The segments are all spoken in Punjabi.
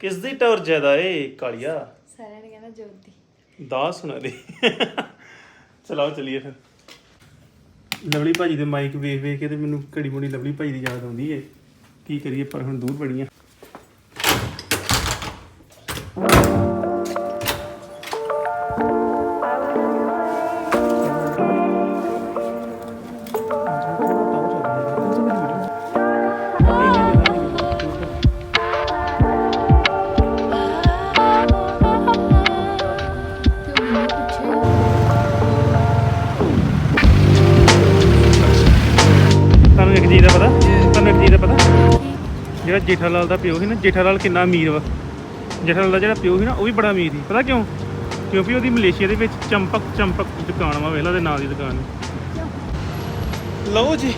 ਕਿਸ ਦੀ ਟੌਰ ਜ਼ਿਆਦਾ ਏ? ਕਾਲੀਆ? ਸਾਰਿਆਂ ਨੇ ਕਹਿਣਾ ਜੋਤੀ। ਦਾ ਸੁਣਾ ਦੇ ਚਲਾਓ ਚਲੀਏ ਫਿਰ। ਲਵਲੀ ਭਾਜੀ ਦੇ ਮਾਈਕ ਵੇਖ ਵੇਖ ਕੇ ਤੇ ਮੈਨੂੰ ਘੜੀ ਮੁੜੀ ਲਵਲੀ ਭਾਜੀ ਦੀ ਯਾਦ ਆਉਂਦੀ ਏ। ਕੀ ਕਰੀਏ ਪਰ ਹੁਣ ਦੂਰ ਬੜੀਆਂ ਤੁਹਾਨੂੰ ਚੀਜ਼ ਦਾ ਪਤਾ? ਤੁਹਾਨੂੰ ਇੱਕ ਚੀਜ਼ ਦਾ ਪਤਾ? ਜਿਹੜਾ ਜੇਠਾ ਲਾਲ ਦਾ ਪਿਓ ਸੀ ਨਾ ਜੇਠਾ ਲਾਲ ਕਿੰਨਾ ਅਮੀਰ ਵਾ। ਜੇਠਾ ਲਾਲ ਦਾ ਜਿਹੜਾ ਪਿਓ ਸੀ ਨਾ, ਉਹ ਵੀ ਬੜਾ ਅਮੀਰ ਸੀ। ਪਤਾ ਕਿਉਂ? ਕਿਉਂਕਿ ਉਹਦੀ ਮਲੇਸ਼ੀਆ ਦੇ ਵਿੱਚ ਚੰਪਕ ਚੰਪਕ ਦੁਕਾਨ ਵਾ ਵੇਲਾ ਦੇ ਨਾਂ ਦੀ ਦੁਕਾਨ। ਹੈ ਲਓ ਜੀ,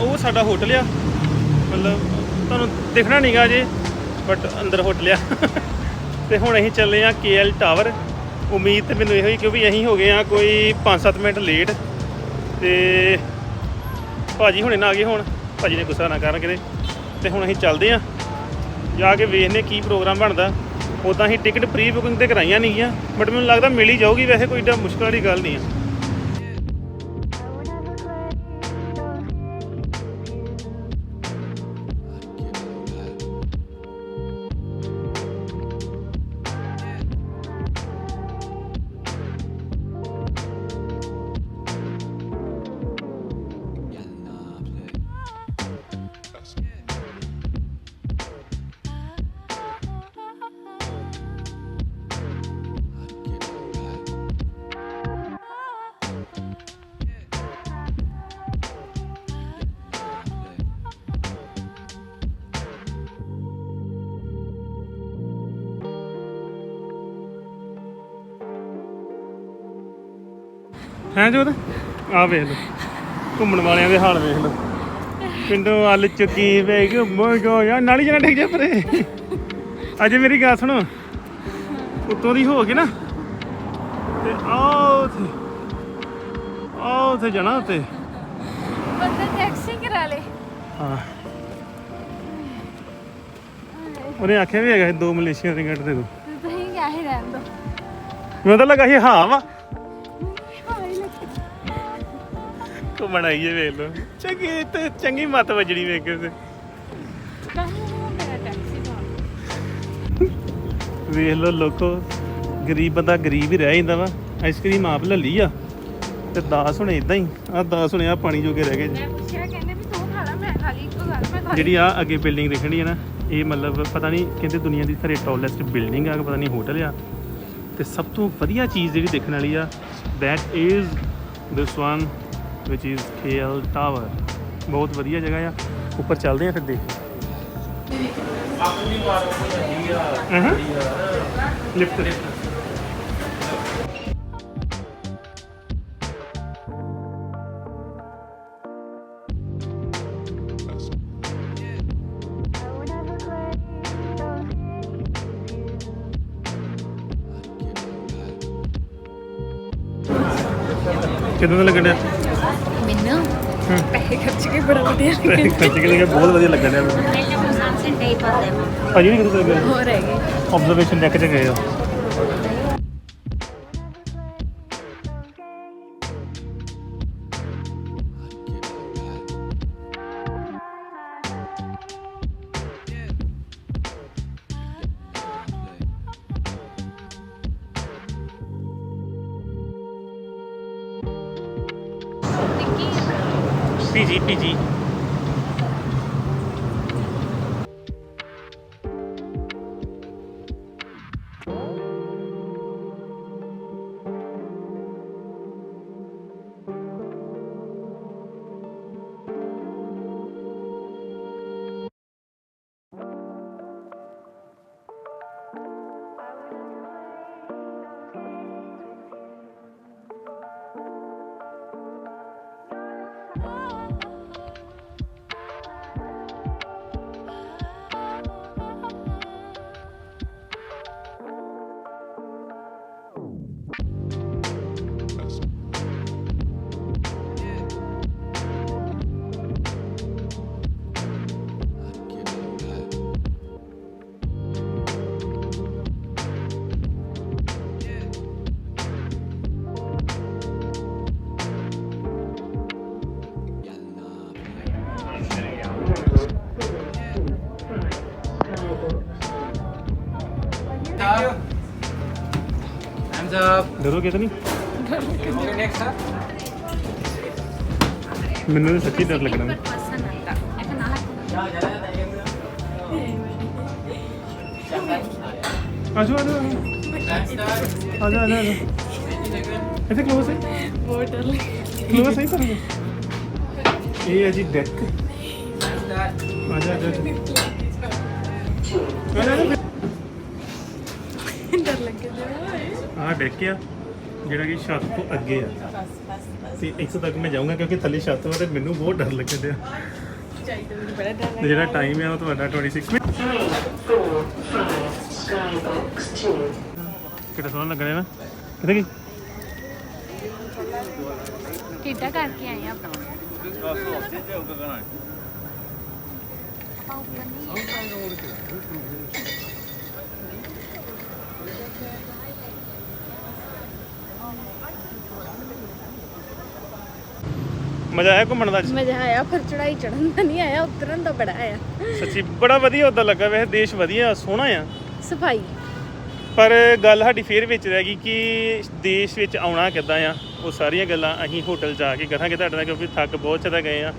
ਉਹ ਸਾਡਾ ਹੋਟਲ ਆ। ਮਤਲਬ, ਤੁਹਾਨੂੰ ਦਿਖਣਾ ਨਹੀਂਗਾ ਜੇ ਬਟ ਅੰਦਰ ਹੋਟਲ ਆ। ਤੇ ਹੁਣ ਅਸੀਂ ਚੱਲੇ ਆ ਕੇਐਲ ਟਾਵਰ। ਉਮੀਦ ਤੇ ਮੈਨੂੰ ਇਹੋ ਹੀ, ਕਿਉਂਕਿ ਅਸੀਂ ਹੋ ਗਏ ਆ ਕੋਈ 5-7 ਮਿੰਟ ਲੇਟ। ਤੇ ਭਾਜੀ ਹੁਣੇ ਨਾ ਆ ਗਏ ਹੁਣ, ਭਾਜੀ ਨੇ ਗੁੱਸਾ ਨਾ ਕਰਨ ਕਿਤੇ। ਤੇ ਹੁਣ ਅਸੀਂ ਚੱਲਦੇ ਆ। ਜਾ ਕੇ ਵੇਖਨੇ ਕੀ ਪ੍ਰੋਗਰਾਮ ਬਣਦਾ। ਉਦਾਂ ਹੀ ਟਿਕਟ ਪ੍ਰੀ ਬੁਕਿੰਗ ਤੇ ਕਰਾਈਆਂ ਨਹੀਂ ਗਈਆਂ ਬਟ ਮੈਨੂੰ ਲੱਗਦਾ ਮਿਲ ਹੀ ਜਾਊਗੀ, ਵੈਸੇ ਕੋਈ ਏਡਾ ਮੁਸ਼ਕਲ ਵਾਲੀ ਗੱਲ ਨਹੀਂ ਆ। ਹੈ ਜੋਤ? ਆ ਵੇਖ ਲਓ। ਘੁੰਮਣ ਵਾਲਿਆਂ ਦੇ ਹਾਲ ਵੇਖ ਲਓ। ਪਿੰਡੋਂ ਅੱਲ ਚੁੱਕੀ ਵੇ ਕਿ ਮੋਜੋ ਯਾ ਨਾਲੀ ਜਣਾ ਡਿੱਗ ਜਾ ਪਰੇ। ਅਜੇ ਮੇਰੀ ਗੱਲ ਸੁਣੋ। ਉੱਤੋਂ ਦੀ ਹੋ ਕੇ ਨਾ। ਤੇ ਆਓ ਉਥੇ। ਆਓ ਉਥੇ ਜਾਣਾ ਉਤੇ ਬੰਦਾ ਟੈਕਸੀ ਕਰਾ ਲੇ। ਹਾਂ। ਉਹਨੇ ਆਖਿਆ ਵੀ ਹੈਗਾ ਦੋ ਮਲੇਸ਼ੀਆ ਗੱਡ ਦੇ ਦੋ ਤੁਸੀਂ ਕਿਆ ਹੀ ਰਹਿਣ ਦੋ। ਮੈਨੂੰ ਤਾਂ ਲੱਗਾ ਸੀ ਹਾਂ ਵਾ। ਘੁੰਮਣ ਆਈਏ ਵੇਖ ਲਓ। ਚੰਗੀ ਤੇ ਚੰਗੀ ਮੱਤ ਵੱਜਣੀ ਵੇਖ ਕੇ ਤੇ। ਵੇਖ ਲਓ ਲੋਕੋ ਗਰੀਬ ਬੰਦਾ ਗਰੀਬ ਹੀ ਰਹਿ ਜਾਂਦਾ ਵਾ। ਆਈਸਕ੍ਰੀਮ ਆਪ ਲੈ ਲਈ ਆ। ਤੇ ਦਾਸ ਹੁਣ ਇਦਾਂ ਹੀ। ਆ ਦਾਸ ਹੁਣ ਆ ਪਾਣੀ ਜੋਗੇ ਰਹਿ ਗਏ। ਜੀ। ਮੈਂ ਪੁੱਛਿਆ ਕਹਿੰਦੇ ਵੀ ਤੂੰ ਖਾ ਲੈ ਮੈਂ ਖਾ ਲਈ ਇੱਕੋ ਗੱਲ ਮੈਂ ਖਾ ਲਈ। ਜਿਹੜੀ ਆ ਅੱਗੇ ਬਿਲਡਿੰਗ ਦਿਖਣੀ ਹੈ ਨਾ ਇਹ ਮਤਲਬ ਪਤਾ ਨਹੀਂ ਕਹਿੰਦੇ ਦੁਨੀਆ ਦੀ ਸਾਰੇ ਟਾਲੈਸਟ ਬਿਲਡਿੰਗ ਆ ਪਤਾ ਨਹੀਂ ਹੋਟਲ ਆ। ਤੇ ਸਭ ਤੋਂ ਵਧੀਆ ਚੀਜ਼ ਜਿਹੜੀ ਦੇਖਣ ਵਾਲੀ ਆ that is this one which is KL Tower ਬਹੁਤ ਵਧੀਆ ਜਗ੍ਹਾ ਆ। ਉੱਪਰ ਚੱਲਦੇ ਆ ਫਿਰ ਦੇਖ। ਹਾਂ। ਲਿਫਟ। ਕਿਦਾਂ ਦਾ ਲੱਗਣ ਡਿਆ? ਮੈਨੂੰ। ਪੈਸੇ ਖਰਚ ਕੇ ਬੜਾ ਵਧੀਆ ਖਰਚ ਕੇ ਲਿਆ ਬਹੁਤ ਵਧੀਆ ਲੱਗਣ ਡਿਆ ਮੈਨੂੰ। ਭਾਜੀ ਵੀ ਕਿੱਥੇ ਗਏ? ਹੋ ਰਹਿ ਗਏ ਆਬਜ਼ਰਵੇਸ਼ਨ ਡੈਕ 'ਚ ਗਏ ਪੀਜੀ ਪੀਜੀ। ਡਰੋ ਕਿਤੇ ਮੈਨੂੰ ਸੱਚੀ ਡਰ ਲੱਗਣਾ ಪರ್ಸನ್ ಅಂತ ಯಾಕೆ ನಾಲ್ಕು ਆਜੋ ਆਜੋ Hands up. ਆਜੋ ਆਜੋ ਆਜੋ ਇੱਥੇ ਕਲੋਸ ਹੈ ਕਲੋਸ ਹੈ ਪਰ ਇਹ ਹੈ ਜੀ ਡੈਕ Hands up. ਆਜਾ ਆਜਾ ਆਹ ਡੈਕ ਆ ਜਿਹੜਾ ਕਿ ਛੱਤ ਤੋਂ ਅੱਗੇ ਆ ਤੇ ਇੱਥੇ ਤੱਕ ਮੈਂ ਜਾਊਂਗਾ ਕਿਉਂਕਿ ਥੱਲੇ ਛੱਤ ਵਾ ਤੇ ਮੈਨੂੰ ਬਹੁਤ ਡਰ ਲੱਗਦਾ ਚਾਹੀਦਾ ਮੈਨੂੰ ਬੜਾ ਡਰ ਤੇ ਜਿਹੜਾ ਟਾਈਮ ਹੈ ਉਹ ਤੁਹਾਡਾ 26 ਮਿੰਟ ਕਿਹੜਾ ਸੋਹਣਾ ਲੱਗ ਰਿਹਾ ਨਾ ਕਿੱਥੇ ਗਈ ਕਿੱਦਾਂ ਕਰਕੇ ਆਏ ਆ ਆਪਾਂ ਆਪਾਂ ਉੱਪਰ ਨਹੀਂ ਮਜ਼ਾ ਆਇਆ ਘੁੰਮਣ ਦਾ ਅੱਜ? ਮਜ਼ਾ ਆਇਆ ਪਰ ਚੜਾਈ ਚੜਨ ਦਾ ਨਹੀਂ ਆਇਆ ਉਤਰਨ ਦਾ ਬੜਾ ਆਇਆ। ਸੱਚੀ ਬੜਾ ਵਧੀਆ ਉਦਾਂ ਲੱਗਾ ਵੈਸੇ ਦੇਸ਼ ਵਧੀਆ ਸੋਹਣਾ ਆ। ਸਫ਼ਾਈ। ਪਰ ਗੱਲ ਸਾਡੀ ਫੇਰ ਵਿੱਚ ਰਹਿ ਗਈ ਕਿ ਦੇਸ਼ ਵਿੱਚ ਆਉਣਾ ਕਿੱਦਾਂ ਆ? ਉਹ ਸਾਰੀਆਂ ਗੱਲਾਂ ਅਸੀਂ ਹੋਟਲ ਜਾ ਕੇ ਕਰਾਂਗੇ ਤੁਹਾਡੇ ਨਾਲ ਕਿਉਂਕਿ ਥੱਕ ਬਹੁਤ ਜ਼ਿਆਦਾ ਗਏ ਆ।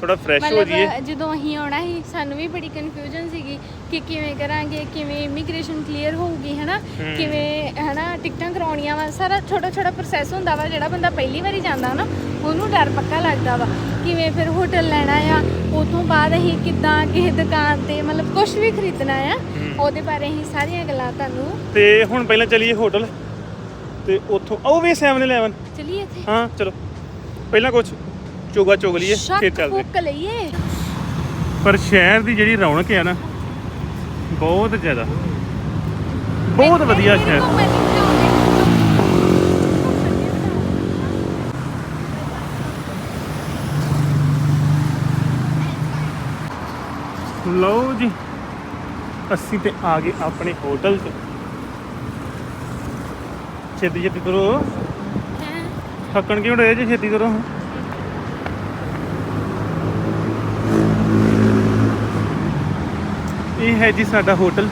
ਥੋੜਾ ਫਰੈਸ਼ ਹੋ ਜਾਈਏ। ਮਤਲਬ ਜਦੋਂ ਅਸੀਂ ਆਉਣਾ ਸੀ ਸਾਨੂੰ ਵੀ ਬੜੀ ਕਨਫਿਊਜ਼ਨ ਸੀਗੀ ਕਿ ਕਿਵੇਂ ਕਰਾਂਗੇ ਕਿਵੇਂ ਇਮੀਗ੍ਰੇਸ਼ਨ ਕਲੀਅਰ ਹੋਊਗੀ ਹਨਾ। ਕਿਵੇਂ ਹਨਾ ਟਿਕਟਾਂ ਕਰਾਉਣੀਆਂ ਵਾ। ਸਾਰਾ ਛੋਟਾ ਛੋਟਾ ਪ੍ਰੋਸੈਸ ਹੁੰਦਾ ਵਾ ਜਿਹੜਾ ਬੰਦਾ ਪਹਿਲੀ ਵਾਰੀ ਜਾਂਦਾ ਨਾ ਉਹਨੂੰ ਡਰ ਪੱਕਾ ਲੱਗਦਾ ਵਾ। ਕਿਵੇਂ ਫਿਰ ਹੋਟਲ ਲੈਣਾ ਆ ਉਤੋਂ ਬਾਅਦ ਅਸੀਂ ਕਿੱਦਾਂ ਕਿਸੇ ਦੁਕਾਨ ਤੇ ਮਤਲਬ ਕੁਝ ਵੀ ਖਰੀਦਣਾ ਆ। ਉਹਦੇ ਬਾਰੇ ਅਸੀਂ ਸਾਰੀਆਂ ਗੱਲਾਂ ਤੁਹਾਨੂੰ ਤੇ ਹੁਣ ਪਹਿਲਾਂ ਚਲੀਏ ਹੋਟਲ ਤੇ ਉੱਥੋਂ ਉਹ ਵੀ 711 ਚਲੀਏ ਇੱਥੇ। ਹਾਂ ਚਲੋ। ਪਹਿਲਾਂ ਕੁਝ ਚੋਗਾ ਚੋਗ ਲਈਏ ਫਿਰ ਚੱਲਦੇ। ਫੁੱਕ ਲਈਏ। ਪਰ ਸ਼ਹਿਰ ਦੀ ਜਿਹੜੀ ਰੌਣਕ ਹੈ ਨਾ ਬਹੁਤ ਜ਼ਿਆਦਾ। ਬਹੁਤ ਵਧੀਆ ਸ਼ਹਿਰ। ਲਓ ਜੀ ਅਸੀਂ ਤੇ ਆ ਗਏ ਆਪਣੇ ਹੋਟਲ 'ਚ। ਛੇਤੀ ਛੇਤੀ ਕਰੋ ਥੱਕਣ ਕਿਉਂ ਰਹੇ ਜੀ ਛੇਤੀ ਕਰੋ? ਇਹ ਹੈ ਜੀ ਸਾਡਾ ਹੋਟਲ।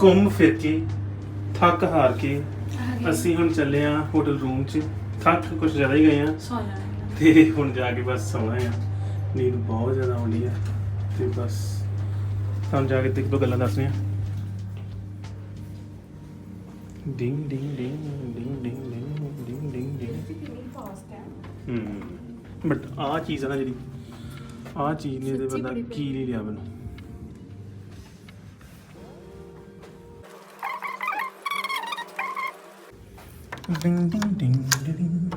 ਘੁੰਮ ਫਿਰ ਕੇ ਥੱਕ ਹਾਰ ਕੇ ਅਸੀਂ ਹੁਣ ਚੱਲੇ ਆ ਹੋਟਲ ਰੂਮ 'ਚ। ਥੱਕ ਕੁਝ ਜ਼ਿਆਦਾ ਹੀ ਗਏ ਆ ਤੇ ਹੁਣ ਜਾ ਕੇ ਬਸ ਸੌਣਾ ਆ ਨੀਂਦ ਬਹੁਤ ਜ਼ਿਆਦਾ ਆਉਂਦੀ ਆ ਤੇ ਬਸ ਤੁਹਾਨੂੰ ਜਾ ਕੇ ਤੇ ਇੱਕ ਦੋ ਗੱਲਾਂ ਦੱਸਣੀਆਂ ਡਿੰਗ ਡਿੰਗ ਡਿੰਗ ਡਿੰਗ ਡਿੰਗ ਡਿੰਗ ਡਿੰਗ ਡਿੰਗ ਡਿੰਗ। ਹੂੰ? ਬਟ ਆ ਚੀਜ਼ ਆ ਨਾ ਜਿਹੜੀ ਆ ਚੀਜ਼ ਨੇ ਤੇ ਬੰਦਾ ਕੀ ਨਹੀਂ ਲਿਆ ਮੈਨੂੰ। ਡਿੰਗ ਡਿੰਗ ਡਿੰਗ ਡਿੰਗ।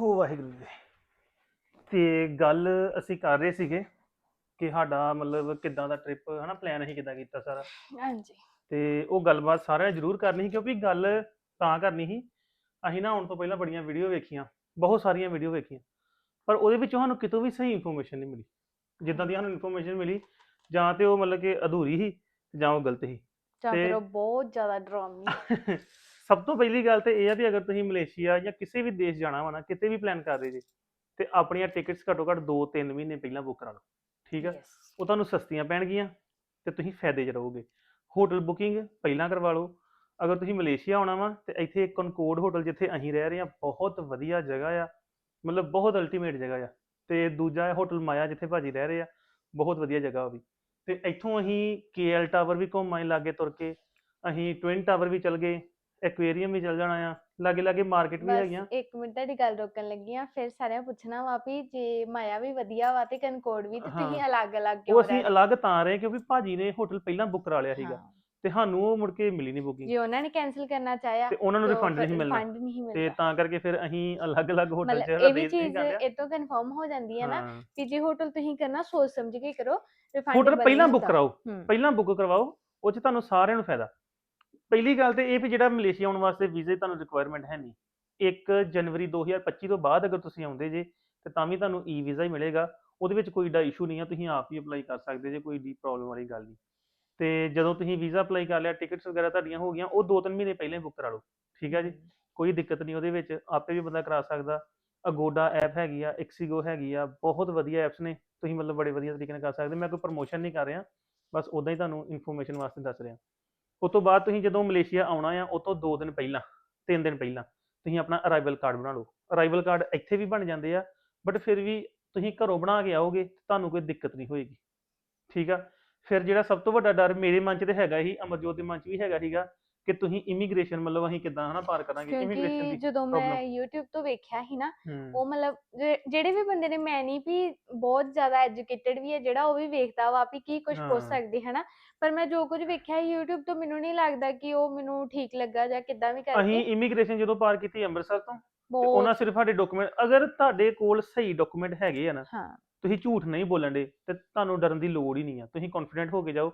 ਹੋ ਵਾਹਿਗੁਰੂ ਜੀ। ਤੇ ਗੱਲ ਅਸੀਂ ਕਰ ਰਹੇ ਸੀਗੇ ਕਿ ਸਾਡਾ ਮਤਲਬ ਕਿੱਦਾਂ ਦਾ ਟ੍ਰਿਪ ਹਨਾ ਪਲਾਨ ਅਸੀਂ ਕਿੱਦਾਂ ਕੀਤਾ ਸਾਰਾ। ਹਾਂਜੀ। ਤੇ ਉਹ ਗੱਲਬਾਤ ਸਾਰਿਆਂ ਨੇ ਜ਼ਰੂਰ ਕਰਨੀ ਸੀ ਕਿਉਂਕਿ ਗੱਲ ਤਾਂ ਕਰਨੀ ਸੀ। ਅਸੀਂ ਨਾ ਆਉਣ ਤੋਂ ਪਹਿਲਾਂ ਬੜੀਆਂ ਵੀਡੀਓ ਵੇਖੀਆਂ ਬਹੁਤ ਸਾਰੀਆਂ ਵੀਡੀਓ ਵੇਖੀਆਂ। ਪਰ ਉਹਦੇ ਵਿੱਚੋਂ ਸਾਨੂੰ ਕਿਤੋਂ ਵੀ ਸਹੀ ਇਨਫੋਰਮੇਸ਼ਨ ਨਹੀਂ ਮਿਲੀ। ਜਿੱਦਾਂ ਦੀ ਸਾਨੂੰ ਇਨਫੋਰਮੇਸ਼ਨ ਮਿਲੀ ਜਾਂ ਤੇ ਉਹ ਮਤਲਬ ਕਿ ਅਧੂਰੀ ਸੀ ਜਾਂ ਉਹ ਗਲਤ ਸੀ। ਜਾਂ ਫਿਰ ਉਹ ਬਹੁਤ ਜ਼ਿਆਦਾ ਡਰਾਮੀ ਸਭ ਤੋਂ ਪਹਿਲੀ ਗੱਲ ਤੇ ਇਹ ਆ ਵੀ ਅਗਰ ਤੁਸੀਂ ਮਲੇਸ਼ੀਆ ਜਾਂ ਕਿਸੇ ਵੀ ਦੇਸ਼ ਜਾਣਾ ਵਾ ਨਾ ਕਿਤੇ ਵੀ ਪਲਾਨ ਕਰ ਰਹੇ ਜੀ ਤੇ ਆਪਣੀਆਂ ਟਿਕਟਸ ਘੱਟੋ ਘੱਟ 2-3 ਮਹੀਨੇ ਪਹਿਲਾਂ ਬੁੱਕ ਕਰਾ ਲਓ ਠੀਕ ਆ? ਉਹ ਤੁਹਾਨੂੰ ਸਸਤੀਆਂ ਪੈਣਗੀਆਂ ਤੇ ਤੁਸੀਂ ਫਾਇਦੇ 'ਚ ਰਹੋਗੇ। ਹੋਟਲ ਬੁਕਿੰਗ ਪਹਿਲਾਂ ਕਰਵਾ ਲਓ। ਅਗਰ ਤੁਸੀਂ ਮਲੇਸ਼ੀਆ ਆਉਣਾ ਵਾ ਤੇ ਇੱਥੇ ਕਨਕੋਰਡ ਹੋਟਲ ਜਿੱਥੇ ਅਸੀਂ ਰਹਿ ਰਹੇ ਹਾਂ ਬਹੁਤ ਵਧੀਆ ਜਗ੍ਹਾ ਆ ਮਤਲਬ ਬਹੁਤ ਅਲਟੀਮੇਟ ਜਗ੍ਹਾ ਆ ਤੇ ਦੂਜਾ ਹੈ ਹੋਟਲ ਮਾਇਆ ਜਿੱਥੇ ਭਾਜੀ ਰਹਿ ਰਹੇ ਆ ਬਹੁਤ ਵਧੀਆ ਜਗ੍ਹਾ ਉਹ ਵੀ। ਤੇ ਇੱਥੋਂ ਅਸੀਂ ਕੇਐਲ ਟਾਵਰ ਵੀ ਘੁੰਮ ਲਾਗੇ ਤੁਰ ਕੇ ਅਸੀਂ ਟਵਿਨ ਟਾਵਰ ਵੀ ਚਲ ਗਏ। ਐਕੁਏਰੀਅਮ ਵੀ ਚਲ ਜਾਣਾ ਆ ਲਾਗੇ ਲਾਗੇ ਮਾਰਕੀਟ ਵੀ ਹੈਗੀਆਂ ਬਸ ਇੱਕ ਮਿੰਟ ਤੁਹਾਡੀ ਗੱਲ ਰੋਕਣ ਲੱਗੀ ਆ ਫਿਰ ਸਾਰਿਆਂ ਪੁੱਛਣਾ ਵਾ ਵੀ ਜੇ ਮਾਇਆ ਵੀ ਵਧੀਆ ਵਾ ਤੇ ਕਨਕੋਡ ਵੀ ਤੇ ਤੁਸੀਂ। ਅਲੱਗ-ਅਲੱਗ ਉਹ ਕਿਉਂ ਅਸੀਂ ਰਹਿ? ਅਲੱਗ ਤਾਂ ਰਹੇ ਕਿਉਂਕਿ ਭਾਜੀ ਨੇ ਹੋਟਲ ਪਹਿਲਾਂ ਬੁੱਕ ਕਰਾ ਲਿਆ ਸੀਗਾ ਹਾਂ। ਤੇ ਸਾਨੂੰ ਉਹ ਮੁੜ ਕੇ ਮਿਲੀ ਨਹੀਂ ਬੁਕਿੰਗ ਜੇ ਉਹਨਾਂ ਨੇ ਕੈਨਸਲ ਕਰਨਾ ਚਾਹਿਆ ਤੇ ਉਹਨਾਂ ਨੂੰ ਰਿਫੰਡ ਨਹੀਂ ਮਿਲਣਾ ਰਿਫੰਡ ਨਹੀਂ ਤੇ ਤਾਂ ਕਰਕੇ ਫਿਰ ਅਸੀਂ ਅਲੱਗ-ਅਲੱਗ ਹੋਟਲ 'ਚ ਮਤਲਬ ਇਹ ਵੀ ਨਹੀਂ ਚੀਜ਼ ਕਰ ਇਹ ਤੋਂ ਕਨਫਰਮ ਹੋ ਜਾਂਦੀ ਹੈ ਨਾ ਹਾਂ। ਕਿ ਜੇ ਹੋਟਲ ਤੁਸੀਂ ਕਰਨਾ ਸੋਚ ਸਮਝ ਕੇ ਕਰੋ refundable ਹੋਟਲ ਪਹਿਲਾਂ ਬੁੱਕ। ਕਰਾਓ। ਪਹਿਲਾਂ ਬੁੱਕ ਕਰਵਾਓ ਉਹ 'ਚ ਤੁਹਾਨੂੰ ਸਾਰਿਆਂ ਨੂੰ ਫਾਇਦਾ ਪਹਿਲੀ ਗੱਲ ਤੇ ਇਹ ਵੀ ਜਿਹੜਾ ਮਲੇਸ਼ੀਆ ਆਉਣ ਵਾਸਤੇ ਵੀਜ਼ੇ ਤੁਹਾਨੂੰ ਰਿਕੁਆਇਰਮੈਂਟ ਹੈ ਨਹੀਂ। 1 ਜਨਵਰੀ 2025 ਤੋਂ ਬਾਅਦ ਅਗਰ ਤੁਸੀਂ ਆਉਂਦੇ ਜੇ, ਤੇ ਤਾਂ ਵੀ ਤੁਹਾਨੂੰ ਈ ਵੀਜ਼ਾ ਹੀ ਮਿਲੇਗਾ। ਉਹਦੇ ਵਿੱਚ ਕੋਈ ਡਾ ਇਸ਼ੂ ਨਹੀਂ ਆ, ਤੁਸੀਂ ਆਪ ਹੀ ਅਪਲਾਈ ਕਰ ਸਕਦੇ ਜੇ, ਕੋਈ ਡੀ ਪ੍ਰੋਬਲਮ ਵਾਲੀ ਗੱਲ ਨਹੀਂ। ਤੇ ਜਦੋਂ ਤੁਸੀਂ ਵੀਜ਼ਾ ਅਪਲਾਈ ਕਰ ਲਿਆ ਟਿਕਟਸ ਵਗੈਰਾ ਤੁਹਾਡੀਆਂ ਹੋ ਗਈਆਂ, ਉਹ 2-3 ਮਹੀਨੇ ਪਹਿਲਾਂ ਹੀ ਬੁੱਕ ਕਰਾ ਲਓ, ਠੀਕ ਹੈ ਜੀ? ਕੋਈ ਦਿੱਕਤ ਨਹੀਂ ਉਹਦੇ ਵਿੱਚ, ਆਪੇ ਵੀ ਬੰਦਾ ਕਰਾ ਸਕਦਾ। ਅਗੋਡਾ ਐਪ ਹੈਗੀ ਆ ਐਕਸੀਗੋ ਹੈਗੀ ਆ, ਬਹੁਤ ਵਧੀਆ ਐਪਸ ਨੇ, ਤੁਸੀਂ ਮਤਲਬ ਬੜੇ ਵਧੀਆ ਤਰੀਕੇ ਨਾਲ ਕਰ ਸਕਦੇ। ਮੈਂ ਕੋਈ ਪ੍ਰਮੋਸ਼ਨ ਨਹੀਂ ਕਰ ਰਿਹਾ, ਬਸ ਉਦਾਂ ਹੀ ਤੁਹਾਨੂੰ ਇਨਫੋਰਮੇਸ਼ਨ ਵਾਸਤੇ ਦੱਸ ਰਿਹਾ। ਉਸ ਤੋਂ ਬਾਅਦ ਤੁਸੀਂ ਜਦੋਂ ਮਲੇਸ਼ੀਆ ਆਉਣਾ ਆ, ਉਹ ਤੋਂ 2 ਦਿਨ ਪਹਿਲਾਂ 3 ਦਿਨ ਪਹਿਲਾਂ ਤੁਸੀਂ ਆਪਣਾ ਅਰਾਈਵਲ ਕਾਰਡ ਬਣਾ ਲਓ। ਅਰਾਈਵਲ ਕਾਰਡ ਇੱਥੇ ਵੀ ਬਣ ਜਾਂਦੇ ਆ ਬਟ ਫਿਰ ਵੀ ਤੁਸੀਂ ਘਰੋਂ ਬਣਾ ਕੇ ਆਓਗੇ, ਤੁਹਾਨੂੰ ਕੋਈ ਦਿੱਕਤ ਨਹੀਂ ਹੋਏਗੀ। ਠੀਕ ਆ? ਫਿਰ ਜਿਹੜਾ ਸਭ ਤੋਂ ਵੱਡਾ ਡਰ ਮੇਰੇ ਮਨ 'ਚ ਤੇ ਹੈਗਾ ਹੀ ਅਮਰਜੋਤ ਦੇ ਮਨ 'ਚ ਵੀ ਹੈਗਾ ਸੀਗਾ ਕਿ ਤੁਸੀਂ ਇਮੀਗ੍ਰੇਸ਼ਨ ਮਤਲਬ ਅਸੀਂ ਕਿੱਦਾਂ ਹਨਾ ਪਾਰ ਕਰਾਂਗੇ ਇਮੀਗ੍ਰੇਸ਼ਨ ਕਿਉਂਕਿ ਦੀ ਜਦੋਂ ਮੈਂ problem। YouTube ਤੋਂ ਵੇਖਿਆ ਸੀ ਨਾ ਹੂੰ। ਉਹ ਮਤਲਬ ਜੇ- ਜਿਹੜੇ ਵੀ ਬੰਦੇ ਨੇ ਮੈਂ ਨਹੀਂ ਵੀ ਬਹੁਤ ਜ਼ਿਆਦਾ ਐਜੂਕੇਟਿਡ ਵੀ ਹੈ ਜਿਹੜਾ ਉਹ ਵੀ ਵੇਖਦਾ ਵਾ ਵੀ ਕੀ ਕੁਝ ਪੁੱਛ ਹਾਂ। ਸਕਦੇ ਹਨਾ। ਪਰ ਮੈਂ ਜੋ ਕੁਝ ਵੇਖਿਆ YouTube ਤੋਂ ਮੈਨੂੰ ਨਹੀਂ ਲੱਗਦਾ ਕਿ ਉਹ ਮੈਨੂੰ ਠੀਕ ਲੱਗਾ ਜਾਂ ਕਿੱਦਾਂ ਵੀ ਅਸੀਂ ਕਰਕੇ ਇਮੀਗ੍ਰੇਸ਼ਨ ਜਦੋਂ ਪਾਰ ਕੀਤੀ ਅੰਮ੍ਰਿਤਸਰ ਤੋਂ ਤੇ ਬਹੁਤ। ਉਹਨਾਂ ਸਿਰਫ ਸਾਡੇ ਡਾਕੂਮੈਂਟ ਅਗਰ ਤੁਹਾਡੇ ਕੋਲ ਸਹੀ ਡਾਕੂਮੈਂਟ ਹੈਗੇ ਆ ਨਾ ਹਾਂ। ਤੁਸੀਂ ਝੂਠ ਨਹੀਂ ਬੋਲਣ ਦੇ ਤੇ ਤੁਹਾਨੂੰ ਡਰਨ ਦੀ ਲੋੜ ਹੀ ਨਹੀਂ ਆ। ਤੁਸੀਂ ਕੌਨਫੀਡੈਂਟ ਹੋ ਕੇ ਜਾਓ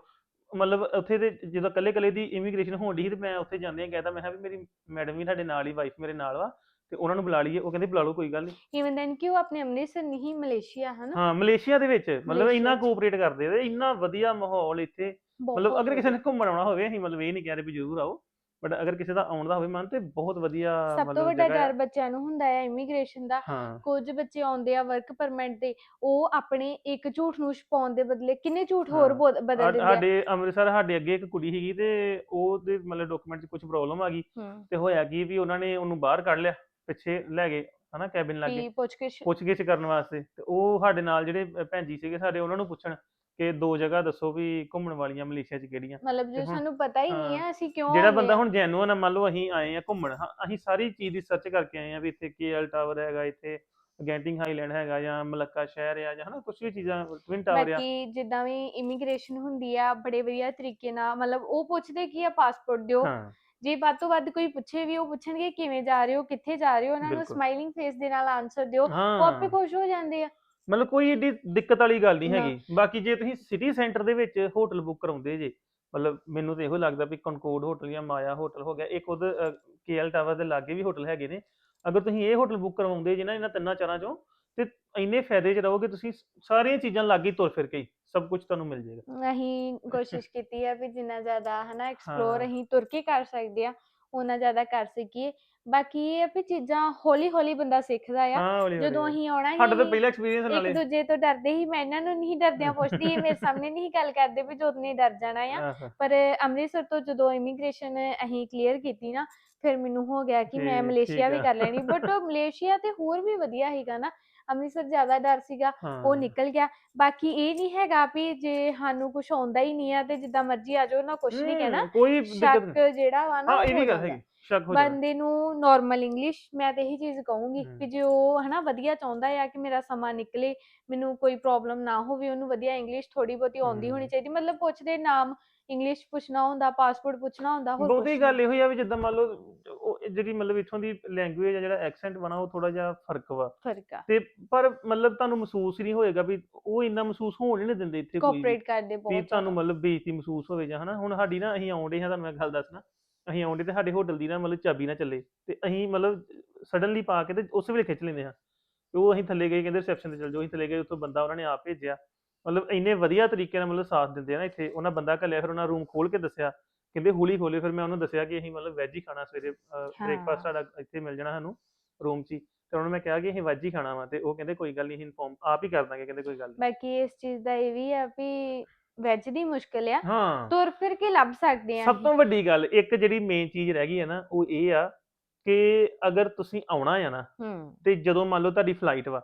ਮਤਲਬ ਉੱਥੇ ਤੇ ਜਦੋਂ ਕੱਲੇ ਕੱਲੇ ਦੀ ਇਮੀਗ੍ਰੇਸ਼ਨ ਹੋਣ ਦੀ ਸੀ ਤੇ ਮੈਂ ਉੱਥੇ ਜਾਂਦੇ ਕਹਿੰਦਾ ਮੈਂ ਕਿਹਾ ਵੀ ਮੇਰੀ ਮੈਡਮ ਵੀ ਸਾਡੇ ਨਾਲ ਹੀ ਵਾਈਫ ਮੇਰੇ ਨਾਲ ਵਾ ਤੇ ਉਹਨਾਂ ਨੂੰ ਬੁਲਾ ਲਈਏ। ਉਹ ਕਹਿੰਦੇ ਬੁਲਾ ਲਓ ਕੋਈ ਗੱਲ ਨਹੀਂ ਇਵਨ ਦੈਨ ਕਿ ਉਹ ਆਪਣੇ ਅੰਮ੍ਰਿਤਸਰ ਨਹੀਂ ਮਲੇਸ਼ੀਆ ਹਨਾ? ਹਾਂ ਮਲੇਸ਼ੀਆ ਦੇ ਵਿੱਚ। ਮਤਲਬ ਇੰਨਾ। ਕੋਆਪਰੇਟ ਕਰਦੇ ਆ ਇੰਨਾ ਵਧੀਆ ਮਾਹੌਲ ਇੱਥੇ। ਮਤਲਬ ਅਗਰ ਕਿਸੇ ਨੇ। ਘੁੰਮਣ ਆਉਣਾ ਹੋਵੇ ਅਸੀਂ ਮਤਲਬ ਇਹ ਨਹੀਂ ਕਹਿ ਰਹੇ ਵੀ ਜ਼ਰੂਰ ਆਓ। ਬਟ ਅਗਰ ਕਿਸੇ ਦਾ ਆਉਣ ਦਾ ਹੋਵੇ ਮਨ ਤੇ ਬਹੁਤ ਵਧੀਆ ਸਭ ਤੋਂ ਵੱਡਾ। ਡਰ ਬੱਚਿਆਂ ਨੂੰ ਹੁੰਦਾ ਹੈ ਇਮੀਗ੍ਰੇਸ਼ਨ ਦਾ। ਹਾਂ। ਕੁਝ ਬੱਚੇ ਆਉਂਦੇ ਆ ਵਰਕ ਪਰਮਿਟ ਤੇ ਉਹ ਆਪਣੇ ਇੱਕ ਝੂਠ ਨੂੰ ਛਪਾਉਣ ਦੇ ਬਦਲੇ ਕਿੰਨੇ ਝੂਠ ਹੋਰ। ਬੋਲ- ਬਦਲ ਦਿੰਦੇ ਆ। ਸਾਡੇ ਅੰਮ੍ਰਿਤਸਰ ਸਾਡੇ ਅੱਗੇ ਇੱਕ ਕੁੜੀ ਸੀਗੀ ਤੇ ਉਹਦੇ ਮਤਲਬ ਡਾਕੂਮੈਂਟ 'ਚ ਕੁਝ ਪ੍ਰੋਬਲਮ ਆ ਗਈ ਤੇ ਹੋਇਆ ਕੀ ਵੀ ਉਹਨਾਂ ਨੇ ਉਹਨੂੰ ਬਾਹਰ ਕੱਢ ਲਿਆ ਪਿੱਛੇ ਲੈ ਗਏ ਹਨਾ ਕੈਬਿਨ ਲੱਗੇ ਵੀ ਪੁੱਛ ਕੇ ਪੁੱਛਗਿੱਛ ਕਰਨ ਵਾਸਤੇ ਤੇ ਉਹ ਸਾਡੇ ਨਾਲ ਜਿਹੜੇ ਅ, ਭੈਣ ਜੀ ਸੀਗੇ ਸਾਡੇ ਉਹਨਾਂ ਨੂੰ ਪੁੱਛਣ ਕਿ ਦੋ ਜਗ੍ਹਾ ਦੱਸੋ ਵੀ ਘੁੰਮਣ ਵਾਲੀਆਂ ਮਲੇਸ਼ੀਆ 'ਚ ਕਿਹੜੀਆਂ ਮਤਲਬ ਜੋ ਤੇ ਹੁਣ- ਸਾਨੂੰ ਪਤਾ ਹੀ ਨਹੀਂ ਹਾਂ। ਅਸੀਂ ਕਿਉਂ ਜਿਹੜਾ ਆਉਂਦੇ ਬੰਦਾ। ਹੁਣ ਜੈਨੂਅਨ ਆ ਮੰਨ ਲਓ ਅਸੀਂ ਆਏ ਆ ਘੁੰਮਣ ਹਾਂ, ਅਸੀਂ ਸਾਰੀ ਚੀਜ਼ ਦੀ ਸਰਚ ਕਰਕੇ ਆਏ ਆ ਵੀ ਇੱਥੇ ਕੇਐਲ ਟਾਵਰ ਹੈਗਾ ਇੱਥੇ ਗੈਂਟਿੰਗ ਹਾਈਲੈਂਡ ਹੈਗਾ ਜਾਂ ਮਲੱਕਾ ਸ਼ਹਿਰ ਆ ਜਾਂ ਹਨਾ ਕੁਝ ਵੀ ਚੀਜ਼ਾਂ ਟਵਿਨ ਟਾਵਰ ਆ ਬਾਕੀ ਜਿੱਦਾਂ ਵੀ ਇਮੀਗ੍ਰੇਸ਼ਨ ਹੁੰਦੀ ਆ ਬੜੇ ਵਧੀਆ ਤਰੀਕੇ ਨਾਲ ਮਤਲਬ ਉਹ ਪੁੱਛਦੇ ਕੀ ਆ ਪਾਸਪੋਰਟ ਦਿਓ ਹਾਂ ਜੇ ਵੱਧ ਤੋਂ ਵੱਧ ਕੋਈ ਪੁੱਛੇ ਵੀ ਉਹ ਪੁੱਛਣਗੇ ਕਿਵੇਂ ਜਾ ਰਹੇ ਹੋ ਕਿੱਥੇ ਜਾ ਰਹੇ ਹੋ ਉਹਨਾਂ ਨੂੰ ਬਿਲਕੁਲ। ਸਮਾਈਲਿੰਗ ਫੇਸ ਦੇ ਨਾਲ ਆਨਸਰ ਦਿਓ ਉਹ ਹਾਂ ਆਪੇ ਖੁਸ਼ ਹੋ ਜਾਂਦੇ ਆ ਮਤਲਬ ਕੋਈ ਏਡੀ ਦਿੱਕਤ ਵਾਲੀ ਗੱਲ ਨਹੀਂ। ਹੈਗੀ ਬਾਕੀ ਜੇ ਤੁਸੀਂ ਸਿਟੀ ਸੈਂਟਰ ਦੇ ਵਿੱਚ ਹੋਟਲ ਬੁੱਕ ਕਰਾਉਂਦੇ ਜੇ ਮਤਲਬ ਮੈਨੂੰ ਤਾਂ ਇਹੋ ਲੱਗਦਾ ਵੀ ਕਨਕੋਰਡ ਹੋਟਲ ਜਾਂ ਮਾਇਆ ਹੋਟਲ ਹੋ ਗਿਆ ਇੱਕ ਉਹਦੇ ਕੇਐਲ ਟਾਵਰ ਦੇ ਲਾਗੇ ਵੀ ਹੋਟਲ ਹੈਗੇ ਨੇ ਅਗਰ ਤੁਸੀਂ ਇਹ ਹੋਟਲ ਬੁੱਕ ਕਰਵਾਉਂਦੇ ਜੇ ਨਾ ਇਹਨਾਂ ਤਿੰਨਾਂ ਚਾਰਾਂ ਚੋਂ ਤੇ ਇੰਨੇ ਫਾਇਦੇ 'ਚ ਰਹੋਗੇ ਤੁਸੀਂ ਸਾਰੀਆਂ ਚੀਜ਼ਾਂ ਲਾਗੇ ਤੁਰ ਫਿਰ ਕੇ ਹੀ ਸਭ ਕੁਝ ਤੁਹਾਨੂੰ ਮਿਲ ਜਾਏਗਾ ਅਸੀਂ ਕੋਸ਼ਿਸ਼ ਕੀਤੀ ਆ ਵੀ ਜਿੰਨਾ ਜ਼ਿਆਦਾ ਹਨਾ ਐਕਸਪਲੋਰ ਹਾਂ। ਅਸੀਂ ਤੁਰ ਕੇ ਕਰ ਸਕਦੇ ਆ ਉਹਨਾਂ ਜ਼ਿਆਦਾ ਕਰ ਸਕੀਏ। ਬਾਕੀ ਇਹ ਆ ਵੀ ਚੀਜ਼ਾਂ ਹੌਲੀ ਹੌਲੀ ਬੰਦਾ ਸਿੱਖਦਾ ਆ। ਹਾਂ ਹੌਲੀ ਜਦੋਂ। ਅਸੀਂ ਆਉਣਾ ਸਾਡਾ ਤਾਂ ਸੀ ਪਹਿਲਾ ਐਕਸਪੀਰੀਅੰਸ ਇੱਕ ਦੂਜੇ ਤੋਂ ਡਰਦੇ ਹੀ ਮੈਂ ਇਹਨਾਂ ਨੂੰ ਨਹੀਂ ਡਰਦਿਆਂ ਪੁੱਛਦੀ ਇਹ ਮੇਰੇ ਸਾਹਮਣੇ ਨਹੀਂ ਗੱਲ ਕਰਦੇ ਵੀ ਜੋਤ ਨੇ ਡਰ ਜਾਣਾ ਆ। ਆਹ, ਪਰ ਅੰਮ੍ਰਿਤਸਰ ਤੋਂ ਜਦੋਂ ਇਮੀਗ੍ਰੇਸ਼ਨ ਅਸੀਂ ਕਲੀਅਰ ਕੀਤੀ ਨਾ ਫਿਰ ਮੈਨੂੰ ਹੋ ਗਿਆ ਕਿ ਮੈਂ ਠੀਕ- ਮਲੇਸ਼ੀਆ ਠੀਕ ਵੀ ਆ। ਕਰ ਲੈਣੀ। ਬਟ ਮਲੇਸ਼ੀਆ ਤੇ ਹੋਰ ਵੀ ਵਧੀਆ ਹੈਗਾ ਨਾ। ਅੰਮ੍ਰਿਤਸਰ ਜ਼ਿਆਦਾ ਡਰ ਸੀਗਾ ਉਹ। ਨਿਕਲ ਗਿਆ ਬਾਕੀ ਇਹ ਨਹੀਂ ਹੈਗਾ ਵੀ ਜੇ ਸਾਨੂੰ ਕੁਝ ਆਉਂਦਾ ਹੀ ਨਹੀਂ ਆ ਤੇ ਜਿੱਦਾਂ ਮਰਜ਼ੀ ਆ ਜਾਓ ਨਾ ਕੁਝ ਨਹੀਂ ਕਹਿਣਾ ਕੋਈ ਸ਼ੱਕ ਨਹੀਂ ਜਿਹੜਾ ਵਾ ਨਾ ਹਾਂ ਇਹ ਹੋ ਵੀ ਗੱਲ। ਹੈਗੀ ਸ਼ੱਕ ਹੋ ਜਾਂਦਾ ਬੰਦੇ ਨੂੰ ਨਾਰਮਲ ਇੰਗਲਿਸ਼ ਮੈਂ ਤੇ ਇਹੀ ਚੀਜ਼ ਕਹੂੰਗੀ। ਕਿ ਜੇ ਉਹ ਹਨਾ ਵਧੀਆ ਚਾਹੁੰਦਾ ਆ ਕਿ ਮੇਰਾ ਸਮਾਂ ਨਿਕਲੇ ਮੈਨੂੰ ਕੋਈ ਪ੍ਰੋਬਲਮ ਨਾ ਹੋਵੇ ਉਹਨੂੰ ਵਧੀਆ ਇੰਗਲਿਸ਼ ਥੋੜੀ ਬਹੁਤੀ ਆਉਂਦੀ ਹੋਣੀ। ਚਾਹੀਦੀ ਮਤਲਬ ਪੁੱਛਦੇ ਨਾਮ ਇੰਗਲਿਸ਼ ਪੁੱਛਣਾ ਹੁੰਦਾ ਪਾਸਪੋਰਟ ਪੁੱਛਣਾ ਹੁੰਦਾ ਹੋਰ ਕੁਛ ਬਹੁਤੀ। ਗੱਲ ਇਹੋ ਹੀ ਆ ਵੀ ਜਿੱਦਾਂ ਮੰਨ ਲਓ ਉਹ ਜਿਹੜੀ ਮਤਲਬ ਇੱਥੋਂ ਦੀ ਲੈਂਗੁਏਜ ਆ ਜਿਹੜਾ ਐਕਸੈਂਟ ਬਣਾ ਉਹ ਥੋੜਾ ਜਿਹਾ ਫ਼ਰਕ ਵਾ ਫ਼ਰਕ ਆ ਤੇ ਪਰ ਮਤਲਬ ਤੁਹਾਨੂੰ ਮਹਿਸੂਸ ਹੀ ਨਹੀਂ ਹੋਏਗਾ ਵੀ ਉਹ ਇੰਨਾ ਮਹਿਸੂਸ ਹੋਣ ਹੀ ਨਹੀਂ ਦਿੰਦੇ ਇੱਥੇ ਕੋਈ ਵੀ ਕੋਆਪਰੇਟ ਕਰਦੇ ਵੀ ਬਹੁਤ ਤੁਹਾਨੂੰ ਜ਼ਿਆਦਾ। ਮਤਲਬ ਬੇਇੱਜ਼ਤੀ ਮਹਿਸੂਸ ਹੋਵੇ ਜਾਂ ਹਨਾ ਹੁਣ ਸਾਡੀ ਨਾ ਅਸੀਂ ਆਉਂਦੇ ਹਾਂ ਤੁਹਾਨੂੰ ਮੈਂ ਗੱਲ ਦੱਸਣਾ ਅਸੀਂ ਆਉਂਦੇ ਤੇ ਸਾਡੇ ਹੋਟਲ ਦੀ ਨਾ ਮਤਲਬ ਚਾਬੀ ਨਾ ਚੱਲੇ ਤੇ ਅਸੀਂ ਮਤਲਬ ਸਡਨਲੀ ਪਾ ਕੇ ਤੇ ਉਸ ਵੇਲੇ ਖਿੱਚ ਲੈਂਦੇ ਹਾਂ ਤੇ ਉਹ ਅਸੀਂ ਥੱਲੇ ਗਏ ਕਹਿੰਦੇ ਰਿਸੈਪਸ਼ਨ ਤੇ ਚੱਲ ਜਾਓ ਅਸੀਂ ਥੱਲੇ ਗਏ ਉੱਥੋਂ ਬੰਦਾ ਉਹਨਾਂ ਨੇ ਆਪ ਭੇਜਿਆ ਮਤਲਬ ਇੰਨੇ ਵਧੀਆ ਤਰੀਕੇ ਨਾਲ ਮਤਲਬ ਸਾਥ ਦਿੰਦੇ ਆ ਨਾ ਇੱਥੇ ਉਹਨਾਂ ਬੰਦਾ ਘੱਲਿਆ ਫਿਰ ਉਹਨਾਂ ਰੂਮ ਖੋਲ ਕੇ ਦੱਸਿਆ ਕਹਿੰਦੇ ਹੌਲੀ ਖੋਲੇ ਫਿਰ ਮੈਂ ਉਹਨੂੰ ਦੱਸਿਆ ਕਿ ਅਸੀਂ ਮਤਲਬ ਵੈਜ ਹੀ ਖਾਣਾ ਸਵੇਰੇ ਬ੍ਰੇਕਫਾਸਟ। ਸਾਡਾ ਇੱਥੇ ਮਿਲ ਜਾਣਾ ਸਾਨੂੰ ਰੂਮ 'ਚ ਹੀ। ਤੇ ਉਹਨਾਂ ਨੂੰ ਮੈਂ ਕਿਹਾ ਕਿ ਅਸੀਂ ਵੈਜ ਹੀ ਖਾਣਾ ਵਾ ਤੇ ਉਹ ਕਹਿੰਦੇ ਕੋਈ ਗੱਲ ਨਹੀਂ ਇਨਫੋਰਮ ਆਪ ਹੀ ਕਰ ਦਾਂਗੇ ਕਹਿੰਦੇ ਕੋਈ ਗੱਲ ਨਹੀਂ। ਬਾਕੀ ਇਸ ਚੀਜ਼ ਦਾ ਇਹ ਵੀ ਆ ਵੀ ਵੈਜ ਦੀ ਮੁਸ਼ਕਲ ਆ ਹਾਂ। ਤੁਰ ਫਿਰ ਕੇ ਲੱਭ ਸਕਦੇ ਆ ਸਭ ਤੋਂ ਵੱਡੀ ਗੱਲ ਇੱਕ ਜਿਹੜੀ ਮੇਨ ਚੀਜ਼ ਰਹਿ ਗਈ ਹੈ ਨਾ ਉਹ ਇਹ ਆ ਕਿ ਅਗਰ ਤੁਸੀਂ ਆਉਣਾ ਆ ਨਾ ਤੇ ਜਦੋਂ ਮੰਨ ਲਓ ਤੁਹਾਡੀ ਫਲਾਈਟ ਵਾ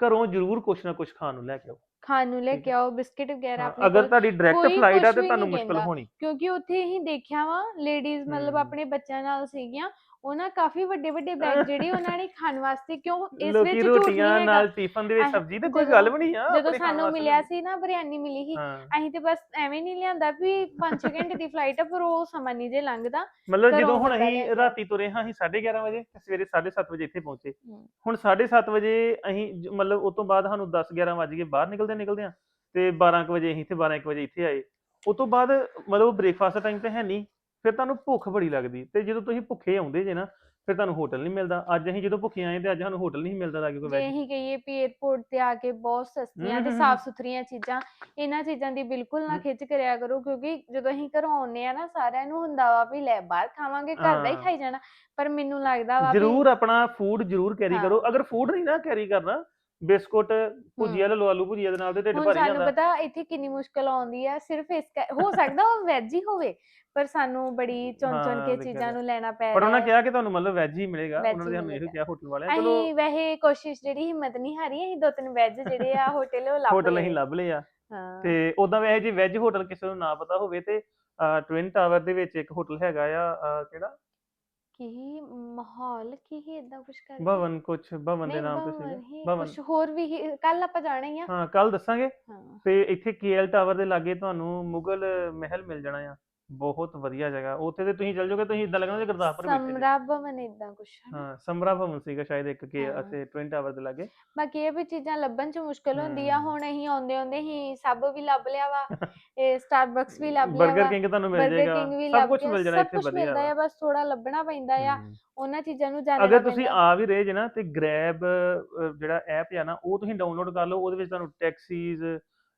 ਘਰੋਂ ਜ਼ਰੂਰ ਕੁਛ ਨਾ ਕੁਛ ਖਾਣ ਨੂੰ ਲੈ ਕੇ ਆਓ। ਖਾਣ ਨੂੰ ਲੈ ਕੇ ਆਓ ਬਿਸਕਿਟ ਵਗੈਰਾ ਆਪਣੇ ਅਗਰ ਕੋਲ ਤੁਹਾਡੀ ਡਾਇਰੈਕਟ ਕੋਈ ਫਲਾਈਟ ਆ ਕੁਛ ਤੇ ਵੀ ਤੁਹਾਨੂੰ ਨਹੀਂ ਮੁਸ਼ਕਲ ਕਹਿੰਦਾ। ਹੋਣੀ ਕਿਉਂਕਿ ਉੱਥੇ ਹੀ ਦੇਖਿਆ ਵਾ ਲੇਡੀਜ਼ ਮਤਲਬ ਹਮ। ਆਪਣੇ ਬੱਚਿਆਂ ਨਾਲ ਸੀਗੀਆਂ ਉਹਨਾਂ ਕਾਫੀ ਵੱਡੇ ਵੱਡੇ ਬੈਗ ਜਿਹੜੇ ਉਹਨਾਂ ਨੇ ਖਾਣ ਵਾਸਤੇ ਕਿਉਂ ਇਸ ਲੋਕੀ ਵਿੱਚ ਝੂਠ ਨਹੀਂ ਰੋਟੀਆਂ ਹੈਗਾ। ਨਾਲ ਟਿਫਨ ਦੇ ਵਿੱਚ ਸਬਜ਼ੀ ਤੇ ਕੋਈ ਜਦੋਂ- ਗੱਲ ਵੀ ਨਹੀਂ ਆ ਜਦੋਂ ਆਪਣੇ ਖਾਣ ਸਾਨੂੰ ਵਾਸਤੇ ਮਿਲਿਆ ਸੀ ਨਾ ਬਿਰਿਆਨੀ ਮਿਲੀ ਸੀ ਹਾਂ। ਅਸੀਂ ਤੇ ਬਸ ਐਵੇਂ ਨਹੀਂ ਲਿਆਂਦਾ ਵੀ 5-6 ਘੰਟੇ ਦੀ ਫਲਾਈਟ ਆ ਪਰ ਉਹ ਸਮਾਂ ਨਹੀਂ ਜੇ ਲੰਘਦਾ ਮਤਲਬ ਘਰੋਂ ਜਦੋਂ ਹੁਣ ਅਸੀਂ ਰਾਤੀ ਤੁਰੇ ਹਾਂ ਅਸੀਂ 11:30 ਵਜੇ ਤੇ ਸਵੇਰੇ 7:30 ਵਜੇ ਇੱਥੇ ਪਹੁੰਚੇ। ਹਮ। ਹੁਣ 7:30 ਵਜੇ ਅਸੀਂ ਜ- ਮਤਲਬ ਉਸ ਤੋਂ ਬਾਅਦ ਸਾਨੂੰ 10 11 ਵਜ ਗਏ ਬਾਹਰ ਨਿਕਲਦੇ ਨਿਕਲਦੇ ਆ ਤੇ 12 ਕੁ ਵਜੇ ਅਸੀਂ ਇੱਥੇ 12 ਕੁ ਵਜੇ ਇੱਥੇ ਆਏ। ਉਸ ਤੋਂ ਬਾਅਦ ਮਤਲਬ ਬ੍ਰੇਕਫਾਸਟ ਦਾ ਟਾਈਮ ਤੇ ਹੈ ਨਹੀਂ। ਫਿਰ ਤੁਹਾਨੂੰ ਭੁੱਖ ਬੜੀ ਲੱਗਦੀ ਤੇ ਜਦੋਂ ਤੁਸੀਂ ਭੁੱਖੇ ਆਉਂਦੇ ਜੇ ਨਾ ਫਿਰ ਤੁਹਾਨੂੰ ਹੋਟਲ ਨਹੀਂ ਮਿਲਦਾ ਅੱਜ ਅਸੀਂ ਜਦੋਂ ਭੁੱਖੇ ਆਏ ਤੇ ਅੱਜ ਸਾਨੂੰ ਹੋਟਲ ਨਹੀਂ ਮਿਲਦਾ ਲਾਗੇ ਕੋਈ ਜੇ ਵੈਜ ਅਸੀਂ ਕਹੀਏ ਵੀ 에어ਪੋਰਟ ਤੇ ਆ ਕੇ ਬਹੁਤ ਸਸਤੀਆਂ ਹਮ, ਤੇ ਹਮ, ਸਾਫ਼ ਸੁਥਰੀਆਂ ਚੀਜ਼ਾਂ ਇਹਨਾਂ ਚੀਜ਼ਾਂ ਦੀ ਬਿਲਕੁਲ ਨਾ ਹਮ। ਖਿੱਚ ਕਰਿਆ ਕਰੋ ਕਿਉਂਕਿ ਜਦੋਂ ਅਸੀਂ ਘਰੋਂ ਆਉਂਦੇ ਆ ਨਾ ਸਾਰਿਆਂ ਨੂੰ ਹੁੰਦਾ ਵਾ ਵੀ ਲੈ ਬਾਹਰ ਖਾਵਾਂਗੇ ਘਰ ਦਾ ਹੀ ਹਾਂ। ਖਾਈ ਜਾਣਾ ਪਰ ਮੈਨੂੰ ਲੱਗਦਾ ਵਾ ਵੀ ਜ਼ਰੂਰ ਆਪਣਾ ਫੂਡ ਜ਼ਰੂਰ ਕੈਰੀ ਹਾਂ। ਕਰੋ ਅਗਰ ਫੂਡ ਨਹੀਂ ਨਾ ਕੈਰੀ ਕਰਨਾ ਬਿਸਕੁਟ ਭੁਜੀਆ ਲੈ ਲਓ ਆਲੂ ਭੁਜੀਆ ਦੇ ਨਾਲ ਤੇ ਢਿੱਡ ਹੁਣ ਭਰ ਸਾਨੂੰ ਜਾਂਦਾ। ਪਤਾ ਇੱਥੇ ਕਿੰਨੀ ਮੁਸ਼ਕਲ ਆਉਂਦੀ ਆ ਸਿਰਫ ਇਸ ਕਰ- ਹੋ ਸਕਦਾ ਉਹ ਵੈਜ ਹੀ ਹੋਵੇ ਪਰ ਸਾਨੂੰ ਬੜੀ ਚੁਣ ਚੁਣ ਹਾਂ, ਕੇ ਚੀਜ਼ਾਂ ਗੱਲ- ਨੂੰ ਲੈਣਾ ਪੈ ਪਰ ਉਹਨਾਂ ਰਿਹਾ ਕਿਹਾ ਕਿ ਤੁਹਾਨੂੰ ਮਤਲਬ ਵੈਜ ਹੀ ਮਿਲੇਗਾ veg ਉਹਨਾਂ ਨੇ ਹੀ ਸਾਨੂੰ ਇਹੋ ਮਿਲੇਗਾ। ਕਿਹਾ ਹੋਟਲ ਵਾਲਿਆਂ ਚਲੋ ਅਸੀਂ ਵੈਸੇ ਕੋਸ਼ਿਸ਼ ਜਿਹੜੀ ਹਿੰਮਤ ਨਹੀਂ ਹਾਰੀ ਅਸੀਂ ਦੋ ਤਿੰਨ ਵੈਜ ਜਿਹੜੇ ਆ ਹੋਟਲ ਉਹ ਲੱਭ ਹੋਟਲ ਲਏ। ਅਸੀਂ ਲੱਭ ਲਏ ਆ। ਹਾਂ। ਤੇ ਉਦਾਂ ਵੈਸੇ ਜੇ ਵੈਜ ਹੋਟਲ ਕਿਸੇ ਨੂੰ ਨਾ ਪਤਾ ਹੋਵੇ ਤੇ ਟਵਿਨ ਟਾਵਰ ਦੇ ਵਿੱਚ ਇੱਕ ਹੋਟਲ ਹੈਗਾ ਆ ਅਹ, ਕਿਹੜਾ? ਕੀ ਮਾਹੌਲ ਕੀ ਹੀ ਇਦਾਂ ਕੁਝ ਕਰ ਭਵਨ ਕੁਛ ਭਵਨ ਦੇ ਨਾਮ ਤੇ ਸੀਗਾ ਭਵਨ ਕੁਝ ਹੋਰ ਵੀ ਕੱਲ ਆਪਾਂ ਜਾਣਾ ਹੀ ਆ ਹਾਂ ਕੱਲ ਦੱਸਾਂਗੇ ਹਾਂ ਤੇ ਇੱਥੇ ਕੇਐਲ ਟਾਵਰ ਦੇ ਲਾਗੇ ਤੁਹਾਨੂੰ ਮੁਗਲ ਮਹਿਲ ਮਿਲ ਜਾਣਾ ਆ ਬਹੁਤ ਵਧੀਆ ਜਗ੍ਹਾ ਉੱਥੇ ਤੇ ਤੁਸੀਂ ਚੱਲ ਜਾਓਗੇ ਤੁਸੀਂ ਇਦਾਂ ਲੱਗਣਾ ਜੇ ਗੁਰਦਾਸਪੁਰ ਜੇ। ਸਮਰਾ ਭਵਨ ਇਦਾਂ ਕੁਝ ਹਾਂ ਸਮਰਾ ਭਵਨ ਸੀਗਾ ਸ਼ਾਇਦ ਇੱਕ ਕੇ ਹਾਂ। ਅਤੇ ਟਵਿਨ ਟਾਵਰ ਦੇ ਲਾਗੇ ਬਾਕੀ ਇਹ ਵੀ ਚੀਜ਼ਾਂ ਲੱਭਣ ਚ ਮੁਸ਼ਕਲ ਹੁੰਦੀ ਆ ਹਮ। ਹੁਣ ਅਸੀਂ ਆਉਂਦੇ ਆਉਂਦੇ ਹੀ ਸਭ ਵੀ ਲੱਭ ਲਿਆ ਵਾ ਇਹ ਸਟਾਰਬਕਸ ਵੀ ਲੱਭ ਲਿਆ 버ਗਰ ਵਾ ਕਿੰਗ ਤੁਹਾਨੂੰ ਮਿਲ 버ਗਰ ਜਾਏਗਾ ਕਿੰਗ ਵੀ ਸਭ ਲੱਭ ਕੁਝ ਮਿਲ ਜਾਣਾ ਸਭ ਇੱਥੇ ਕੁਝ ਮਿਲਦਾ। ਆ ਬਸ ਥੋੜਾ ਲੱਭਣਾ ਪੈਂਦਾ ਆ ਹਮ। ਉਹਨਾਂ ਚੀਜ਼ਾਂ ਨੂੰ ਜਾਣਨਾ ਅਗਰ ਤੁਸੀਂ ਪੈਂਦਾ। ਆ ਵੀ ਰਹੇ ਜੇ ਨਾ ਤੇ ਗ੍ਰੈਬ ਜਿਹੜਾ ਐਪ ਆ ਨਾ ਉਹ ਤੁਸੀਂ ਡਾਊਨਲੋਡ ਕਰ ਲਓ ਉਹਦੇ ਵਿੱਚ ਤੁਹਾਨੂੰ ਟੈਕਸੀਜ਼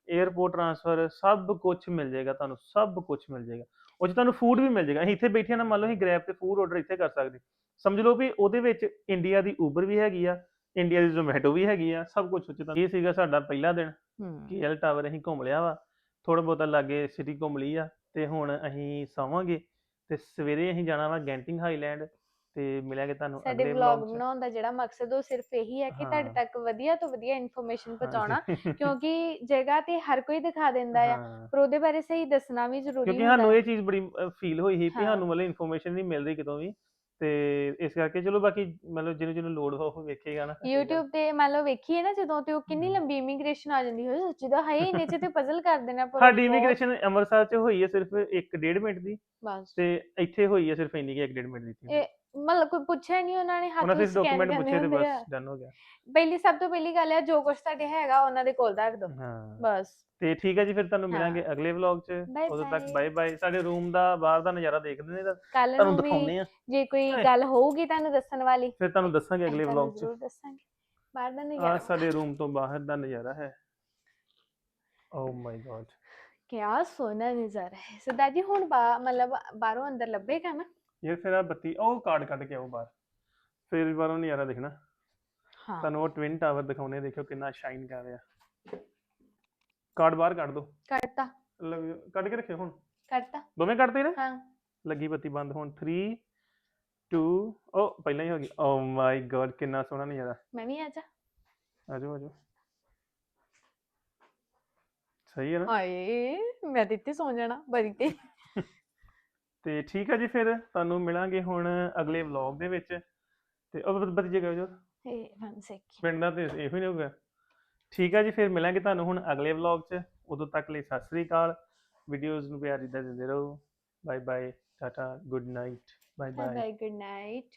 에ਅਰਪੋਰਟ ਟਰਾਂਸਫਰ ਸਭ ਕੁਝ ਮਿਲ ਜਾਏਗਾ ਤੁਹਾਨੂੰ ਸਭ ਕੁਝ ਮਿਲ ਜਾਏਗਾ। ਉਹ 'ਚ ਤੁਹਾਨੂੰ ਫੂਡ ਵੀ ਮਿਲ ਜਾਏਗਾ। ਅਸੀਂ ਇੱਥੇ ਬੈਠੇ ਨਾ ਮੰਨ ਲਓ ਅਸੀਂ ਗ੍ਰੈਬ ਤੇ ਫੂਡ ਆਰਡਰ ਇੱਥੇ ਕਰ ਸਕਦੇ। ਸਮਝ ਲਓ ਵੀ ਉਹਦੇ ਵਿੱਚ ਇੰਡੀਆ ਦੀ ਉਬਰ ਵੀ ਹੈਗੀ ਆ ਇੰਡੀਆ ਦੀ ਜ਼ੋਮੈਟੋ ਵੀ ਹੈਗੀ ਆ ਸਭ ਕੁਝ ਉੱਚ ਤਾਂ ਇਹ ਸੀਗਾ ਸਾਡਾ ਪਹਿਲਾ ਦਿਨ। ਕੇਐਲ ਟਾਵਰ ਅਸੀਂ ਘੁੰਮ ਲਿਆ ਵਾ। ਥੋੜਾ ਬਹੁਤਾ ਲਾਗੇ ਸਿਟੀ ਘੁੰਮ ਲਈ ਆ। ਤੇ ਹੁਣ ਅਸੀਂ ਸੌਵਾਂਗੇ। ਤੇ ਸਵੇਰੇ ਅਸੀਂ ਜਾਣਾ ਵਾ ਗੈਂਟਿੰਗ ਹਾਈਲੈਂਡ ਤੇ ਮਿਲਾਂਗੇ ਤੁਹਾਨੂੰ ਸਾਡੇ ਅਗਲੇ ਵਲੌਗ 'ਚ ਬਣਾਉਣ ਦਾ ਜਿਹੜਾ ਮਕਸਦ ਉਹ ਸਿਰਫ ਇਹੀ ਹੈ ਕਿ ਤੁਹਾਡੇ ਹਾਂ। ਤੱਕ ਵਧੀਆ ਤੋਂ ਵਧੀਆ ਇਨਫੋਰਮੇਸ਼ਨ ਪਹੁੰਚਾਉਣਾ ਹਾਂਜੀ। ਕਿਉਂਕਿ ਜਗ੍ਹਾ ਤੇ ਹਰ ਕੋਈ ਦਿਖਾ ਦਿੰਦਾ ਆ ਹਾਂ। ਪਰ ਉਹਦੇ ਬਾਰੇ ਸਹੀ ਦੱਸਣਾ ਵੀ ਜ਼ਰੂਰੀ ਕਿਉਂਕਿ ਸਾਨੂੰ। ਇਹ ਚੀਜ਼ ਬੜੀ ਫੀਲ ਹੋਈ ਸੀ ਕਿ ਹਾਂ। ਸਾਨੂੰ ਮਤਲਬ ਇਨਫੋਰਮੇਸ਼ਨ ਨਹੀਂ ਮਿਲ ਰਹੀ ਕਿਤੋਂ ਵੀ ਤੇ ਇਸ ਕਰਕੇ ਚਲੋ ਬਾਕੀ ਮਤਲਬ ਜਿਹਨੂੰ ਜਿਹਨੂੰ ਲੋੜ ਹੋ ਉਹ ਵੇਖੇਗਾ ਨਾ। YouTube ਤੇ ਮੰਨ ਲਓ ਵੇਖੀਏ ਨਾ ਜਦੋਂ ਤੇ ਉਹ ਕਿੰਨੀ ਹਮ। ਲੰਬੀ ਇਮੀਗ੍ਰੇਸ਼ਨ ਆ ਜਾਂਦੀ ਹੋਏ ਸੱਚੀ ਦਾ ਹੈ ਹੀ ਇੰਨੇ ਚ ਤੇ ਪਜ਼ਲ ਕਰ ਦੇਣਾ ਪਰ ਸਾਡੀ ਬਹੁਤ- ਇਮੀਗ੍ਰੇਸ਼ਨ ਅੰਮ੍ਰਿਤਸਰ 'ਚ ਹੋਈ ਹੈ ਸਿਰਫ 1.5 ਮਿੰਟ ਦੀ ਬਸ ਤੇ ਇੱਥੇ ਹੋਈ ਹੈ ਸਿਰਫ ਇੰਨੀ ਕਿ 1.5 ਮਿੰਟ ਦੀ ਸੀ ਇਹ ਮਤਲਬ ਕੋਈ ਪੁੱਛਿਆ ਨਹੀਂ ਉਹਨਾਂ ਨੇ ਉਹਨਾਂ ਹੱਥ ਦੇ ਸਕੈਨ ਡਾਕੂਮੈਂਟ ਕਰਨੇ ਪੁੱਛੇ ਤੇ ਹੁੰਦੇ ਆ। ਬਸ ਡਨ ਹੋ ਗਿਆ। ਪਹਿਲੀ ਸਭ ਤੋਂ ਪਹਿਲੀ ਗੱਲ ਹੈ ਜੋ ਕੁਝ ਤੁਹਾਡੇ ਹੈਗਾ ਉਹਨਾਂ ਦੇ ਕੋਲ ਰੱਖ ਦਿਓ। ਹਾਂ। ਬਸ। ਤੇ ਠੀਕ ਹੈ ਜੀ ਫਿਰ ਤੁਹਾਨੂੰ ਹਾਂ। ਮਿਲਾਂਗੇ ਅਗਲੇ ਵਲੌਗ 'ਚ। Bye ਉਦੋਂ ਤੱਕ bye. ਬਾਏ ਬਾਏ ਸਾਡੇ ਰੂਮ ਦਾ ਬਾਹਰ ਦਾ ਨਜ਼ਾਰਾ ਦੇਖਦੇ ਨੇ ਤਾਂ ਕੱਲ ਤੁਹਾਨੂੰ ਨੂੰ ਦਿਖਾਉਂਦੇ ਵੀ ਆ ਜੇ ਕੋਈ ਹਾਏ। ਗੱਲ ਹੋਊਗੀ ਤੁਹਾਨੂੰ ਦੱਸਣ ਵਾਲੀ ਫਿਰ ਤੁਹਾਨੂੰ ਦੱਸਾਂਗੇ ਅਗਲੇ ਅਸੀਂ ਵਲੌਗ ਤੁਹਾਨੂੰ 'ਚ। ਜ਼ਰੂਰ ਦੱਸਾਂਗੇ। ਬਾਹਰ ਦਾ ਆ ਨਜ਼ਾਰਾ ਸਾਡੇ ਰੂਮ ਤੋਂ ਬਾਹਰ ਦਾ ਨਜ਼ਾਰਾ ਹੈ। ਓ ਮਾਈ ਗॉड ਕਿਆ ਸੋਹਣਾ ਨਜ਼ਾਰਾ ਹੈ। ਸਰਦਾਰ ਜੀ ਹੁਣ ਬਾ ਮਤਲਬ ਬਾਹਰੋਂ ਅੰਦਰ ਲੱਭੇਗਾ ਨਾ। ਇਹ ਫਿਰ ਆ ਬੱਤੀ ਉਹ ਕਾਰਡ ਕੱਢ ਕੇ ਆਓ ਬਾਹਰ। ਫਿਰ ਬਾਹਰੋਂ ਨਜ਼ਾਰਾ ਦੇਖਣਾ। ਹਾਂ। ਤੁਹਾਨੂੰ ਉਹ ਟਵਿਨ ਟਾਵਰ ਦਿਖਾਉਣੇ ਦੇਖਿਓ ਕਿੰਨਾ ਸ਼ਾਈਨ ਕਰ ਰਿਹਾ। ਕਾਰਡ ਬਾਹਰ ਕੱਢ ਦੋ। ਕੱਟਤਾ ਕੱਢ ਕੇ ਰੱਖਿਓ ਹੁਣ। ਕੱਟਤਾ ਦੋਵੇਂ ਕੱਢਦੇ ਨਾ? ਹਾਂ। ਲੱਗੀ ਬੱਤੀ ਬੰਦ ਹੁਣ। 3 2 ਉਹ ਪਹਿਲਾਂ ਹੀ ਹੋ ਗਈ। ਓ ਮਾਈ ਗॉड ਕਿੰਨਾ ਸੋਹਣਾ ਨਜ਼ਾਰਾ। ਮੈਂ ਵੀ ਆ ਜਾ। ਆਜੋ ਆਜੋ ਸਹੀ ਹੈ ਨਾ? ਹਾਏ ਮੈਂ ਤੇ ਇੱਥੇ ਸੌਂ ਜਾਣਾ ਬਰੀ ਤੇ ਤੇ ਠੀਕ ਹੈ ਜੀ ਫਿਰ ਤੁਹਾਨੂੰ ਮਿਲਾਂਗੇ ਹੁਣ ਅਗਲੇ ਵਲੌਗ ਦੇ ਵਿੱਚ। ਤੇ ਉਹ ਬੱਤੀ ਜੇ ਜੋ ਇਹ ਵਨ ਸੈਕਿੰਡ ਪਿੰਡ ਦਾ ਤੇ ਇਹੋ ਹੀ ਨਹੀਂ ਹੋਊਗਾ। ਠੀਕ ਹੈ ਜੀ ਫਿਰ ਮਿਲਾਂਗੇ ਤੁਹਾਨੂੰ ਹੁਣ ਅਗਲੇ ਵਲੌਗ 'ਚ। ਉਦੋਂ ਤੱਕ ਲਈ ਸਤਿ ਸ੍ਰੀ ਅਕਾਲ। ਵੀਡੀਓਜ਼ ਨੂੰ ਪਿਆਰ ਦਿੱਤਾ ਦਿੰਦੇ ਰਹੋ। Bye bye ta-ta good night bye bye bye good night